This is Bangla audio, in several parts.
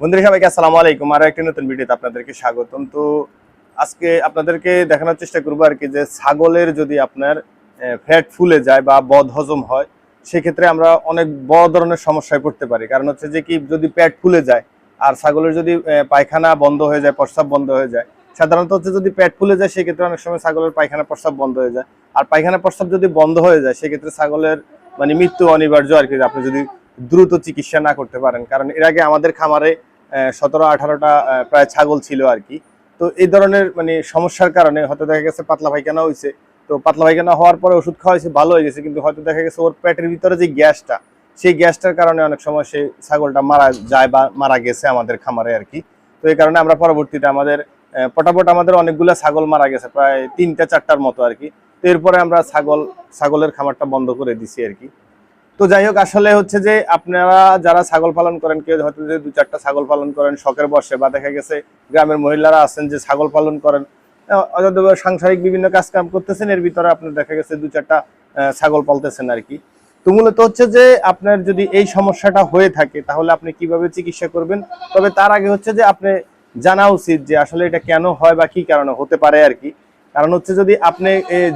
বন্ধুরা সবাইকে আসসালামু আলাইকুম। আরও একটি নতুন ভিডিওতে আপনাদেরকে স্বাগতম। তো আজকে আপনাদেরকে দেখানোর চেষ্টা করব আর কি যে ছাগলের যদি আপনার ফ্যাট ফুলে যায় বা বদ হজম হয়, সেক্ষেত্রে আমরা অনেক বড় ধরনের সমস্যায় পড়তে পারি। কারণ হচ্ছে যে কি, যদি পেট ফুলে যায় আর ছাগলের যদি পায়খানা বন্ধ হয়ে যায়, প্রস্রাব বন্ধ হয়ে যায়, সাধারণত হচ্ছে যদি পেট ফুলে যায়, সেক্ষেত্রে অনেক সময় ছাগলের পায়খানা প্রস্রাব বন্ধ হয়ে যায়। আর পায়খানা প্রস্রাব যদি বন্ধ হয়ে যায়, সেক্ষেত্রে ছাগলের মানে মৃত্যু অনিবার্য আর কি। আপনি যদি দ্রুত চিকিৎসা না করতে পারেন। কারণ এর আগে আমাদের খামারে সতেরো, আঠারোটা প্রায় ছাগল ছিল আর কি। তো এই ধরনের মানে সমস্যার কারণে হয়তো দেখা গেছে পাতলা পায়খানা হয়েছে তো পাতলা পায়খানা হওয়ার পরে ওষুধ খাওয়া হয়েছে ভালো হয়ে গেছে। কিন্তু হয়তো দেখা গেছে ওর পেটের ভিতরে যে গ্যাসটা, সেই গ্যাসটার কারণে অনেক সময় সেই ছাগলটা মারা যায় বা মারা গেছে আমাদের খামারে আর কি। তো এই কারণে আমরা পরবর্তীতে আমাদের পটাপট আমাদের অনেকগুলো ছাগল মারা গেছে, প্রায় তিনটা, চারটার মতো আর কি। তো এরপরে আমরা ছাগল, ছাগলের খামারটা বন্ধ করে দিছি আর কি। তো যাই হোক, আসলে হচ্ছে যে আপনারা যারা ছাগল পালন করেন, কেউ হয়তো যে দু চারটা ছাগল পালন করেন, শখের বসে, বা দেখা গেছে গ্রামের মহিলারা আছেন যে ছাগল পালন করেন সাংসারিক বিভিন্ন কাজ কাম করতেছেন, এর ভিতরে আপনার দেখা গেছে দু চারটা ছাগল পালতেছেন আর কি। তো মূলত হচ্ছে যে আপনার যদি এই সমস্যাটা হয়ে থাকে, তাহলে আপনি কীভাবে চিকিৎসা করবেন? তবে তার আগে হচ্ছে যে আপনি জানা উচিত যে আসলে এটা কেন হয় বা কি কারণে হতে পারে আর কি। কারণ হচ্ছে যদি আপনি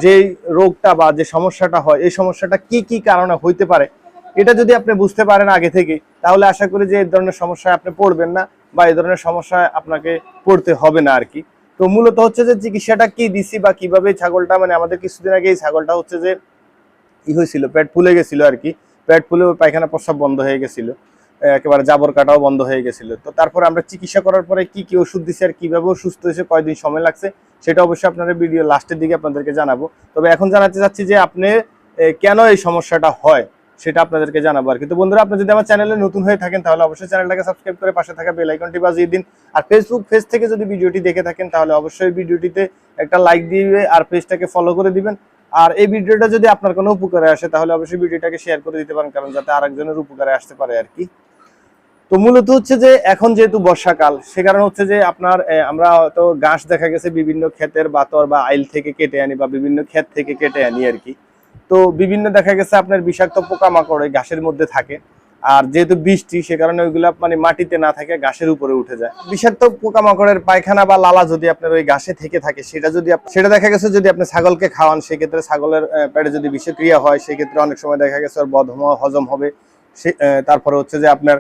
যেই রোগটা বা যে সমস্যাটা হয়, এই সমস্যাটা কি কি কারণে হইতে পারে, এটা যদি আপনি বুঝতে পারেন আগে থেকে, তাহলে আশা করি যে এই ধরনের সমস্যায় আপনি পড়বেন না বা এই ধরনের সমস্যায় আপনাকে পড়তে হবে না আর কি তো মূলত হচ্ছে যে চিকিৎসাটা কি দিছি বা কীভাবে ছাগলটা মানে আমাদের কিছুদিন আগে এই ছাগলটা হচ্ছে যে ই হয়েছিল, পেট ফুলে গেছিল আর কি পেট ফুলে পায়খানা প্রস্রাব বন্ধ হয়ে গেছিল, একেবারে জাবর কাটাও বন্ধ হয়ে গেছিল। তো তারপরে আমরা চিকিৎসা করার পরে কি কি ওষুধ দিছি আর কীভাবে সুস্থ হয়েছে, কয়দিন সময় লাগছে সেটা অবশ্যই আপনারা ভিডিও লাস্টের দিকে আপনাদেরকে জানাব। তবে এখন জানাতে চাচ্ছি যে আপনি কেন এই সমস্যাটা হয়, সেটা আপনাদেরকে জানাব আর কিন্তু বন্ধুরা, আপনি যদি আমার চ্যানেলে নতুন হয়ে থাকেন, তাহলে অবশ্যই চ্যানেলটাকে সাবস্ক্রাইব করে পাশে থাকা বেল আইকনটি বাজিয়ে দিন। আর ফেসবুক পেজ থেকে যদি ভিডিওটি দেখে থাকেন, তাহলে অবশ্যই ভিডিওটিতে একটা লাইক দিয়ে আর পেজটাকে ফলো করে দিবেন। আর এই ভিডিওটা যদি আপনার কোনো উপকারে আসে, তাহলে অবশ্যই ভিডিওটাকে শেয়ার করে দিতে পারেন, কারণ যাতে আরেকজনের উপকারে আসতে পারে আর কি। তো মূলত হচ্ছে যে এখন যেহেতু বর্ষাকাল, সে কারণে হচ্ছে যে আপনার আমরা হয়তো ঘাস দেখা গেছে বিভিন্ন ক্ষেতের বাতর বা আইল থেকে কেটে আনি বা বিভিন্ন ক্ষেত থেকে কেটে আনি আর কি। তো বিভিন্ন দেখা গেছে আপনার বিষাক্ত পোকামাকড় ওই ঘাসের মধ্যে থাকে। আর যেহেতু বৃষ্টি, সে কারণে ওইগুলা মানে মাটিতে না থাকে, ঘাসের উপরে উঠে যায়। বিষাক্ত পোকামাকড়ের পায়খানা বা লালা যদি আপনার ওই ঘাসে থেকে থাকে, সেটা যদি সেটা দেখা গেছে যদি আপনি ছাগলকে খাওয়ান, সেক্ষেত্রে ছাগলের পেটে যদি বিষক্রিয়া হয়, সেক্ষেত্রে অনেক সময় দেখা গেছে ওর বদ হজম হবে। সে তারপরে হচ্ছে যে আপনার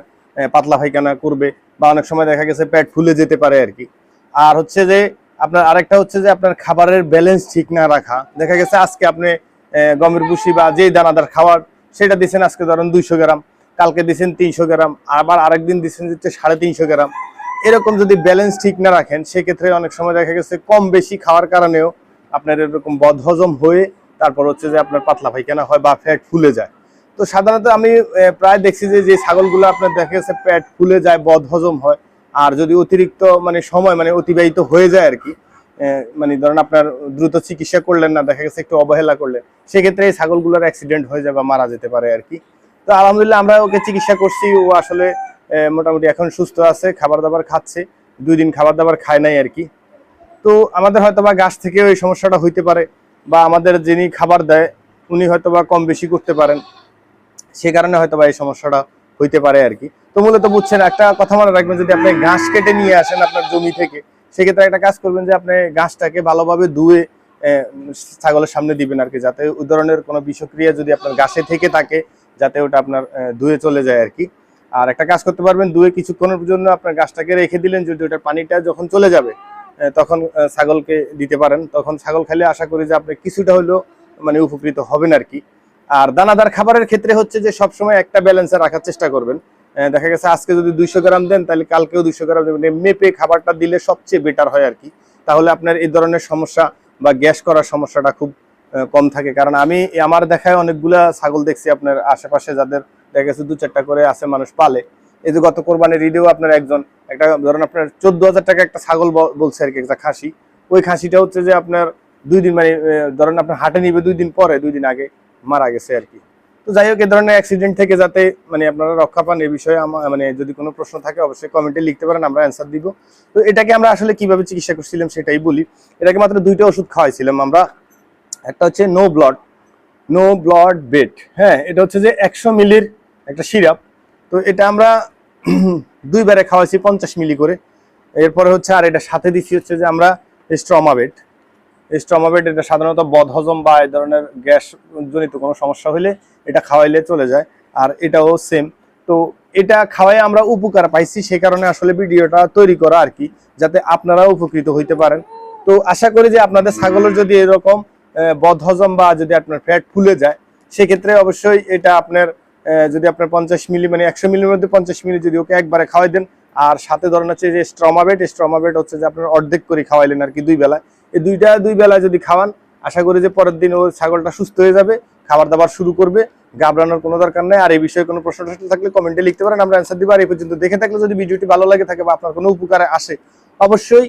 পাতলা পায়খানা করবে বা অনেক সময় দেখা গেছে পেট ফুলে যেতে পারে আর কি। আর হচ্ছে যে আপনার আরেকটা হচ্ছে যে আপনার খাবারের ব্যালেন্স ঠিক না রাখা। দেখা গেছে আজকে আপনি গমের ভুসি বা যেই দানাদার খাবার সেটা দিচ্ছেন আজকে ধরেন দুইশো গ্রাম, কালকে দিচ্ছেন তিনশো গ্রাম, আবার আরেকদিন দিচ্ছেন হচ্ছে সাড়ে তিনশো গ্রাম। এরকম যদি ব্যালেন্স ঠিক না রাখেন, সেক্ষেত্রে অনেক সময় দেখা গেছে কম বেশি খাওয়ার কারণেও আপনার এরকম বদহজম হয়ে তারপর হচ্ছে যে আপনার পাতলা পায়খানা হয় বা ফ্যাট ফুলে যায়। তো সাধারণত আমি প্রায় দেখছি যে যে ছাগলগুলো আপনার দেখা গেছে পেট ফুলে যায় বদ হজম হয়। আর যদি অতিরিক্ত মানে সময় মানে অতিবাহিত হয়ে যায় আর কি মানে ধরেন আপনার দ্রুত চিকিৎসা করলেন না, দেখা গেছে একটু অবহেলা করলেন, সেক্ষেত্রে এই ছাগলগুলোর অ্যাক্সিডেন্ট হয়ে যায় বা মারা যেতে পারে আর কি। তো আলহামদুলিল্লাহ আমরা ওকে চিকিৎসা করছি, ও আসলে মোটামুটি এখন সুস্থ আছে খাবার দাবার খাচ্ছে, দুই দিন খাবার দাবার খায় নাই আর কি। তো আমাদের হয়তো বা গাছ থেকেও এই সমস্যাটা হইতে পারে, বা আমাদের যিনি খাবার দেয়, উনি হয়তো বা কম বেশি করতে পারেন। সে কারণে হয়তো বা এই সমস্যাটা হইতে পারে আর কি। তো মূলত বুঝছেন, একটা কথা মনে রাখবেন, যদি আপনি ঘাস কেটে নিয়ে আসেন আপনার জমি থেকে, সেক্ষেত্রে একটা কাজ করবেন যে আপনি ঘাসটাকে ভালোভাবে ধুয়ে ছাগলের সামনে দিবেন আর কি, যাতে ওই ধরনের কোনো বিষক্রিয়া যদি আপনার ঘাসে থেকে থাকে, যাতে ওটা আপনার ধুয়ে চলে যায় আর কি। আর একটা কাজ করতে পারবেন, ধুয়ে কিছুক্ষণের জন্য আপনার গাছটাকে রেখে দিলেন, যদি ওটার পানিটা যখন চলে যাবে তখন ছাগলকে দিতে পারেন। তখন ছাগল খেলে আশা করি যে আপনি কিছুটা হলেও মানে উপকৃত হবেন আর কি। আর দানাদার খাবারের ক্ষেত্রে হচ্ছে যে সবসময় একটা ব্যালেন্সে রাখার চেষ্টা করবেন। দেখা গেছে আজকে যদি দুইশো গ্রাম দেন, তাহলে কালকেও দুইশো গ্রাম দেবেন। মেপে খাবারটা দিলে সবচেয়ে বেটার হয় আর কি। তাহলে আপনার এই ধরনের সমস্যা বা গ্যাস করার সমস্যাটা খুব কম থাকে। কারণ আমি, আমার দেখায় অনেকগুলা ছাগল দেখছি আপনার আশেপাশে যাদের, দেখা গেছে দু চারটা করে আছে মানুষ পালে। এই যে গত কোরবানির ঈদেও আপনার একজন, একটা ধরেন আপনার চোদ্দ হাজার টাকা একটা ছাগল বলছে আর কি, একটা খাসি। ওই খাসিটা হচ্ছে যে আপনার দুই দিন মানে ধরেন আপনার হাটে নিবে দুই দিন পরে, দুই দিন আগে। মারা গেছে আর কি। তো যাই হোক, এ ধরনের অ্যাক্সিডেন্ট থেকে যাতে মানে আপনারা রক্ষা পান এই বিষয়ে মানে যদি কোনো প্রশ্ন থাকে, অবশ্যই কমেন্টে লিখতে পারেন, আমরা অ্যান্সার দিব। তো এটাকে আমরা আসলে কীভাবে চিকিৎসা করছিলাম সেটাই বলি। এটাকে মাত্র দুইটা ওষুধ খাওয়াইছিলাম আমরা। একটা হচ্ছে no blood no blood bed হ্যাঁ? এটা হচ্ছে যে একশো মিলির একটা সিরাপ। তো এটা আমরা দুইবারে খাওয়াইছি পঞ্চাশ মিলি করে। এরপরে হচ্ছে, আর এটা সাথে দিচ্ছি হচ্ছে যে আমরা স্ট্রমাবেট স্ট্রমাবেট এটা সাধারণত বদহজম বা এই ধরনের গ্যাস জনিত কোনো সমস্যা হলে এটা খাওয়াইলে চলে যায়, আর এটাও সেম তো এটা খাওয়াই আমরা উপকার পাইছি সেই কারণে আসলে ভিডিওটা তৈরি করা আর কি, যাতে আপনারা উপকৃত হইতে পারেন। তো আশা করি যে আপনাদের ছাগলের যদি এরকম বদহজম বা যদি আপনার ফ্যাট ফুলে যায়, সেক্ষেত্রে অবশ্যই এটা আপনার যদি আপনার পঞ্চাশ মিলি মানে একশো মিলির মধ্যে পঞ্চাশ মিলি যদি ওকে একবারে খাওয়াই দেন, আর সাথে ধরেন হচ্ছে যে স্ট্রমাবেট স্ট্রমাবেট হচ্ছে যে আপনার অর্ধেক করে খাওয়াইলেন আর কি দুই বেলায় এই দুইটা দুই বেলায় যদি খাওয়ান, আশা করি যে পরের দিন ও ছাগলটা সুস্থ হয়ে যাবে, খাবার দাবার শুরু করবে, ঘাবড়ানোর কোনো দরকার নেই। আর এই বিষয়ে কোনো প্রশ্ন টশ্ন থাকলে কমেন্টে লিখতে পারেন, আমরা অ্যান্সার দিব। আর এই পর্যন্ত দেখে থাকলে যদি ভিডিওটি ভালো লাগে থাকে বা আপনার কোনো উপকারে আসে, অবশ্যই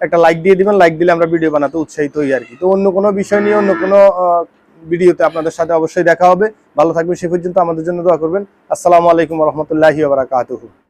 একটা লাইক দিয়ে দিবেন। লাইক দিলে আমরা ভিডিও বানাতে উৎসাহিত হই আর কি। তো অন্য কোনো বিষয় নিয়ে, অন্য কোনো ভিডিওতে আপনাদের সাথে অবশ্যই দেখা হবে। ভালো থাকবেন, সে পর্যন্ত আমাদের জন্য দোয়া করবেন। আসসালামু আলাইকুম রহমতুল্লাহি বারাকাতুহু।